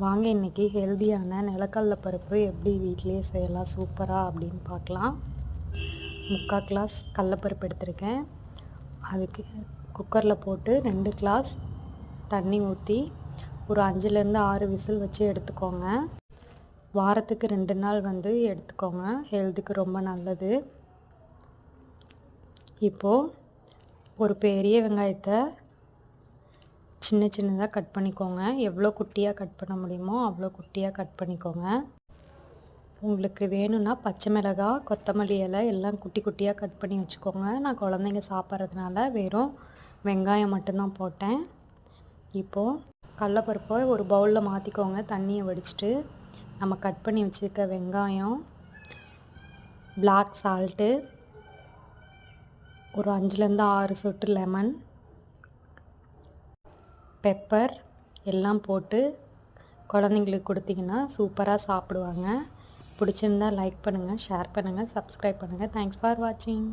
வாங்க இன்றைக்கி ஹெல்தியான நிலக்கடல பருப்பு எப்படி வீட்டிலேயே செய்யலாம் சூப்பராக அப்படின்னு பார்க்கலாம். முக்கால் கிளாஸ் கடலப்பருப்பு எடுத்திருக்கேன். அதுக்கு குக்கரில் போட்டு ரெண்டு கிளாஸ் தண்ணி ஊற்றி ஒரு அஞ்சுலேருந்து ஆறு விசில் வச்சு எடுத்துக்கோங்க. வாரத்துக்கு ரெண்டு நாள் வந்து எடுத்துக்கோங்க. ஹெல்த்துக்கு ரொம்ப நல்லது. இப்போது ஒரு பெரிய வெங்காயத்தை சின்ன சின்னதாக கட் பண்ணிக்கோங்க. எவ்வளோ குட்டியாக கட் பண்ண முடியுமோ அவ்வளோ குட்டியாக கட் பண்ணிக்கோங்க. உங்களுக்கு வேணும்னா பச்சை மிளகாய் கொத்தமல்லி இலை எல்லாம் குட்டி குட்டியாக கட் பண்ணி வச்சுக்கோங்க. நான் குழந்தைங்க சாப்பிட்றதுனால வெறும் வெங்காயம் மட்டும்தான் போட்டேன். இப்போது கடலப்பருப்பை ஒரு பவுலில் மாற்றிக்கோங்க தண்ணியை வடிச்சிட்டு நம்ம கட் பண்ணி வச்சுருக்க வெங்காயம் பிளாக் சால்ட்டு ஒரு அஞ்சுலேருந்து ஆறு சொட்டு லெமன் பெப்பர் எல்லாம் போட்டு குழந்தைங்களுக்கு கொடுத்தீங்கன்னா சூப்பராக சாப்பிடுவாங்க. பிடிச்சிருந்தா லைக் பண்ணுங்கள் ஷேர் பண்ணுங்கள் சப்ஸ்கிரைப் பண்ணுங்கள் தேங்க்ஸ் ஃபார் வாட்சிங்